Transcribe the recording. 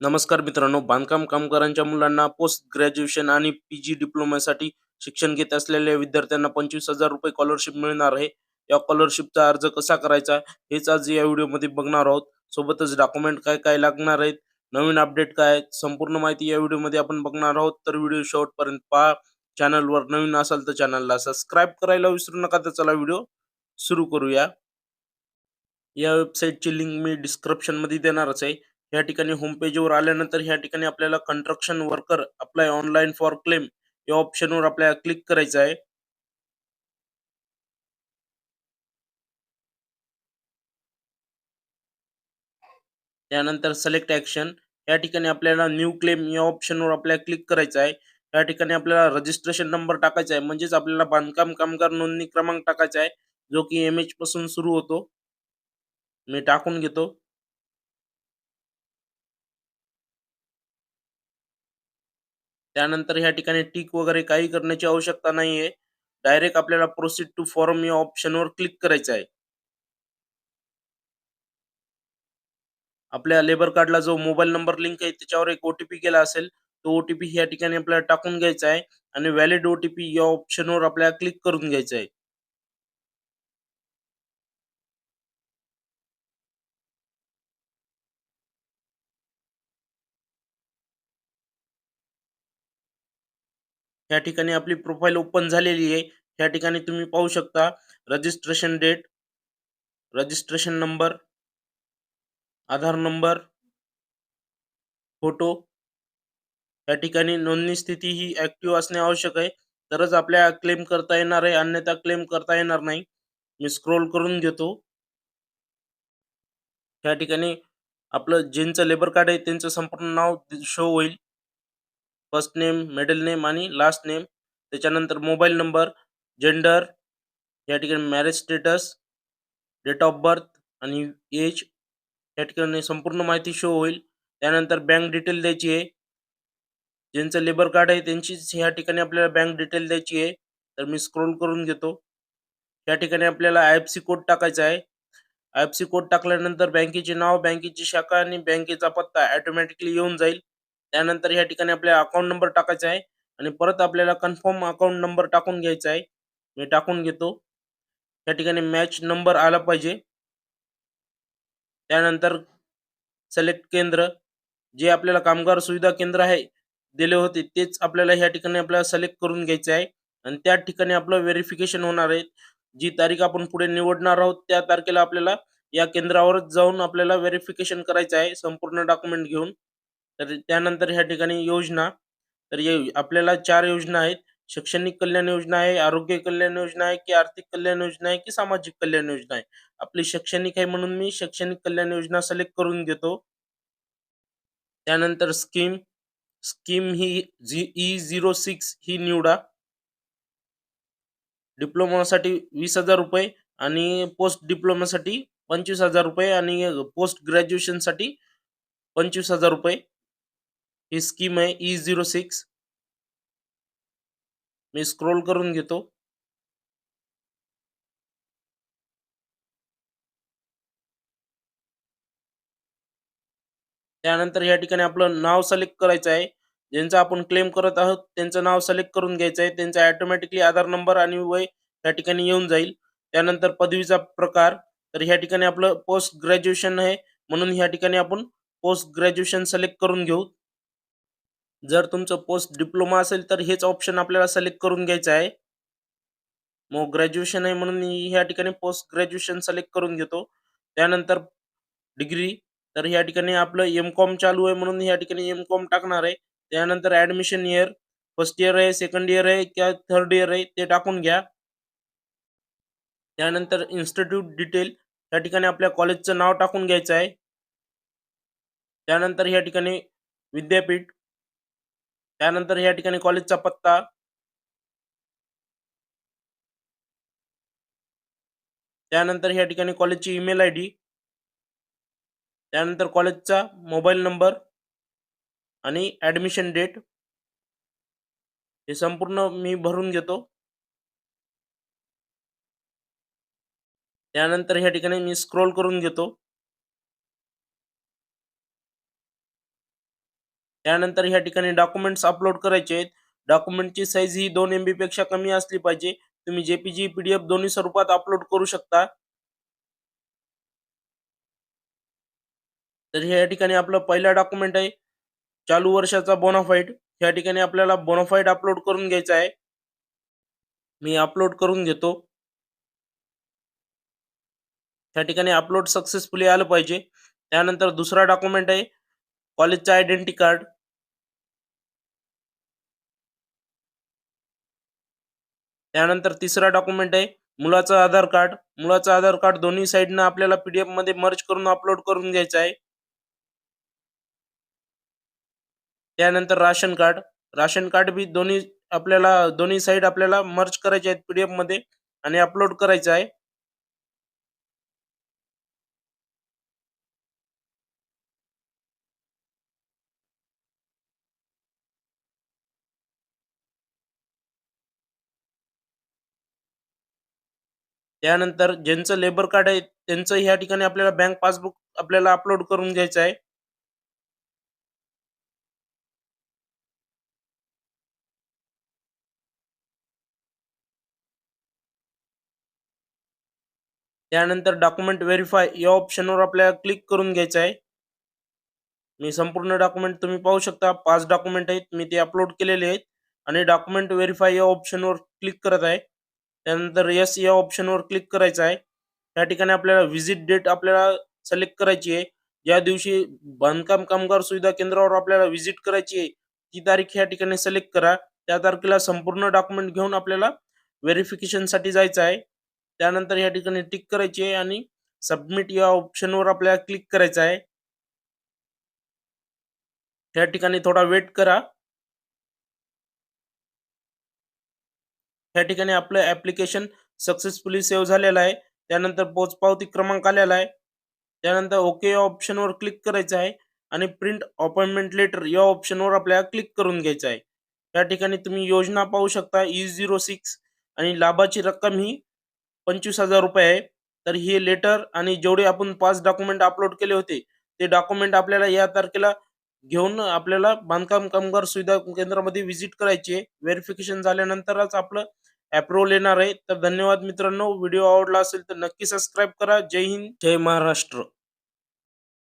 नमस्कार मित्रांनो बांधकाम कामगारांच्या मुलांना पोस्ट ग्रॅज्युएशन आणि पी जी डिप्लोमासाठी शिक्षण घेत असलेल्या विद्यार्थ्यांना पंचवीस हजार रुपये स्कॉलरशिप मिळणार आहे. या स्कॉलरशिपचा अर्ज कसा करायचा हेच आज या व्हिडिओमध्ये बघणार आहोत. सोबतच डॉक्युमेंट काय काय लागणार आहेत नवीन अपडेट काय आहेत संपूर्ण माहिती या व्हिडिओमध्ये आपण बघणार आहोत. तर व्हिडिओ शेवटपर्यंत पहा. चॅनलवर नवीन असाल तर चॅनलला सबस्क्राईब करायला विसरू नका. तर चला व्हिडिओ सुरू करूया. या वेबसाईटची लिंक मी डिस्क्रिप्शनमध्ये देणारच आहे. या ठिकाणी होम पेजवर आल्यानंतर ह्या ठिकाणी आपल्याला construction worker apply online for claim या ऑप्शनवर आपल्याला क्लिक करायचं आहे. त्यानंतर सिलेक्ट ऍक्शन या ठिकाणी आपल्याला न्यू क्लेम या ऑप्शनवर आपल्याला क्लिक करायचं आहे. या ठिकाणी आपल्याला रजिस्ट्रेशन नंबर टाकायचा आहे. म्हणजेच आपल्याला बांधकाम कामगार नोंदणी क्रमांक टाकायचा आहे. जो की एम एच पासून सुरू होतो. मी टाकून घेतो. त्यानंतर ह्या ठिकाणी टिक वगैरे काही करण्याची आवश्यकता नाहीये. डायरेक्ट आपल्याला प्रोसीड टू फॉर्म या ऑप्शनवर क्लिक करायचं आहे. आपल्या लेबर कार्डला जो मोबाईल नंबर लिंक आहे त्याच्यावर एक ओटीपी गेला असेल तो ओटीपी या ठिकाणी आपल्याला टाकून घ्यायचा आहे आणि व्हॅलिड ओटीपी या ऑप्शनवर आपल्याला क्लिक करून घ्यायचं आहे. या ठिकाणी आपली प्रोफाईल ओपन झालेली आहे. या ठिकाणी तुम्ही पाहू शकता registration date registration number Aadhaar number photo या ठिकाणी नोंदणी स्थिती ही ऍक्टिव्ह असणे आवश्यक आहे. तरच आपल्या क्लेम करता येणार आहे अन्यथा क्लेम करता येणार नाही. मी स्क्रोल करून घेतो. या ठिकाणी आपलं ज्यांचं लेबर कार्ड आहे त्यांचं संपूर्ण नाव शो होईल. फर्स्ट नेम मिडल नेम आणि लास्ट नेम. त्याच्यानंतर मोबाईल नंबर जेंडर या ठिकाणी marriage status date of birth आणि एज या ठिकाणी संपूर्ण माहिती शो होईल. त्यानंतर बँक डिटेल द्यायची आहे. ज्यांचं लेबर कार्ड आहे त्यांचीच ह्या ठिकाणी आपल्याला बँक डिटेल द्यायची आहे. तर मी स्क्रोल करून घेतो. या ठिकाणी आपल्याला आय एफ सी कोड टाकायचा आहे. आय एफ सी कोड टाकल्यानंतर बँकेचे नाव बँकेची शाखा आणि बँकेचा पत्ता ऑटोमॅटिकली येऊन जाईल. त्यानंतर या ठिकाणी आपल्याला अकाउंट नंबर टाकायचा आहे. आणि परत आपल्याला कन्फर्म अकाउंट नंबर टाकून घ्यायचा आहे. मी टाकून घेतो. या ठिकाणी मॅच नंबर आला पाहिजे. त्यानंतर सिलेक्ट केंद्र जे आपल्याला कामगार सुविधा केंद्र आहे दिले होते तेच आपल्याला ह्या ठिकाणी आपल्याला सिलेक्ट करून घ्यायचे आहे. आणि त्या ठिकाणी आपलं व्हेरिफिकेशन होणार आहे. जी तारीख आपण पुढे निवडणार आहोत त्या तारखेला आपल्याला या केंद्रावरच जाऊन आपल्याला व्हेरिफिकेशन करायचं आहे. संपूर्ण डॉक्युमेंट घेऊन. तर त्यानंतर ह्या ठिकाणी योजना. तर आपल्याला चार योजना आहेत. शैक्षणिक कल्याण योजना आहे आरोग्य कल्याण योजना आहे की आर्थिक कल्याण योजना आहे की सामाजिक कल्याण योजना आहे. आपली शैक्षणिक आहे म्हणून मी शैक्षणिक कल्याण योजना सिलेक्ट करून घेतो त्यानंतर स्कीम. स्कीम ही जी ई झिरो सिक्स ही निवडा. डिप्लोमासाठी वीस हजार रुपये आणि पोस्ट डिप्लोमासाठी पंचवीस हजार रुपये आणि पोस्ट ग्रॅज्युएशनसाठी पंचवीस हजार रुपये. स्कीम आहे ई झिरो सिक्स मी स्क्रोल करून घेतो. त्यानंतर या ठिकाणी आपलं नाव सिलेक्ट करायचं आहे. ज्यांचं आपण क्लेम करत आहोत त्यांचं नाव सिलेक्ट करून घ्यायचं आहे. त्यांचा ऑटोमॅटिकली आधार नंबर आणि वय या ठिकाणी येऊन जाईल. त्यानंतर पदवीचा प्रकार. तर ह्या ठिकाणी आपलं पोस्ट ग्रॅज्युएशन आहे. म्हणून ह्या ठिकाणी आपण पोस्ट ग्रॅज्युएशन सिलेक्ट करून घेऊ. जर तुमचं पोस्ट डिप्लोमा असेल तर हेच ऑप्शन आपल्याला सिलेक्ट करून घ्यायचं आहे. मग ग्रॅज्युएशन आहे म्हणून ह्या ठिकाणी पोस्ट ग्रॅज्युएशन सिलेक्ट करून घेतो. त्यानंतर डिग्री तर ह्या ठिकाणी आपलं एम कॉम चालू आहे म्हणून ह्या ठिकाणी एम कॉम टाकणार आहे. त्यानंतर ऍडमिशन इयर फर्स्ट इयर आहे सेकंड इयर आहे किंवा थर्ड इयर आहे ते टाकून घ्या. त्यानंतर इन्स्टिट्यूट डिटेल या ठिकाणी आपल्या कॉलेजचं नाव टाकून घ्यायचं आहे. त्यानंतर या ठिकाणी विद्यापीठ त्यानंतर या ठिकाणी कॉलेजचा पत्ता. त्यानंतर या ठिकाणी कॉलेजची ईमेल आय डी त्यानंतर कॉलेजचा मोबाईल नंबर आणि ॲडमिशन डेट हे संपूर्ण मी भरून घेतो. त्यानंतर ह्या ठिकाणी मी स्क्रोल करून घेतो. त्यानंतर ह्या ठिकाणी डॉक्युमेंट्स अपलोड करायचे आहेत. डॉक्युमेंटची साईज ही दोन एमपेक्षा कमी असली पाहिजे. तुम्ही जेपीजी पीडीएफ दोन्ही स्वरूपात अपलोड करू शकता. तर ह्या ठिकाणी आपलं पहिला डॉक्युमेंट आहे. चालू वर्षाचा बोनाफाईड ह्या ठिकाणी आपल्याला बोनाफाईड अपलोड करून घ्यायचा आहे. मी अपलोड करून घेतो. त्या ठिकाणी अपलोड सक्सेसफुली आलं पाहिजे. त्यानंतर दुसरा डॉक्युमेंट आहे. कॉलेजचा आयडेंटिटी कार्ड त्यानंतर तिसरा डॉक्युमेंट आहे मुलाचं आधार कार्ड. मुलाचं आधार कार्ड दोन्ही साईडनं आपल्याला पीडीएफमध्ये मर्ज करून अपलोड करून घ्यायचं आहे. त्यानंतर राशन कार्ड. राशन कार्ड बी दोन्ही आपल्याला दोन्ही साईड आपल्याला मर्ज करायचे आहेत पीडीएफमध्ये आणि अपलोड करायचं आहे. त्यानंतर ज्यांचं लेबर कार्ड आहे त्यांचं ह्या ठिकाणी आपल्याला बँक पासबुक आपल्याला अपलोड करून घ्यायचं आहे. त्यानंतर डॉक्युमेंट व्हेरीफाय या ऑप्शनवर आपल्याला क्लिक करून घ्यायचं आहे. मी संपूर्ण डॉक्युमेंट तुम्ही पाहू शकता पाच डॉक्युमेंट आहेत मी ते अपलोड केलेले आहेत. आणि डॉक्युमेंट व्हेरीफाय या ऑप्शनवर क्लिक करत आहे. त्यानंतर यस या ऑप्शनवर क्लिक करायचं आहे. या ठिकाणी आपल्याला व्हिजिट डेट आपल्याला सिलेक्ट करायची आहे. ज्या दिवशी बांधकाम कामगार सुविधा केंद्रावर आपल्याला व्हिजिट करायची आहे ती तारीख या ठिकाणी सिलेक्ट करा. त्या तारखेला संपूर्ण डॉक्युमेंट घेऊन आपल्याला व्हेरिफिकेशनसाठी जायचं आहे. त्यानंतर या ठिकाणी टिक करायची आहे आणि सबमिट या ऑप्शनवर आपल्याला क्लिक करायचं आहे. या ठिकाणी थोडा वेट करा. या ठिकाणी आपलं ऍप्लिकेशन सक्सेसफुली सेव्ह झालेलं आहे. त्यानंतर पोचपावती क्रमांक आलेला आहे. त्यानंतर ओके या ऑप्शनवर क्लिक करायचं आहे. आणि प्रिंट अपॉइंटमेंट लेटर या ऑप्शनवर आपल्याला क्लिक करून घ्यायचं आहे. त्या ठिकाणी तुम्ही योजना पाहू शकता. ई झिरो सिक्स आणि लाभाची रक्कम ही पंचवीस हजार रुपये आहे. तर हे लेटर आणि जेवढे आपण पाच डॉक्युमेंट अपलोड केले होते ते डॉक्युमेंट आपल्याला या तारखेला घेऊन आपल्याला बांधकाम कामगार सुविधा केंद्रामध्ये व्हिजिट करायची. आहे व्हेरिफिकेशन झाल्यानंतरच आपलं अप्रुव्हल येणार आहे. तर धन्यवाद मित्रांनो. व्हिडिओ आवडला असेल तर नक्की सबस्क्राईब करा. जय हिंद. जय महाराष्ट्र.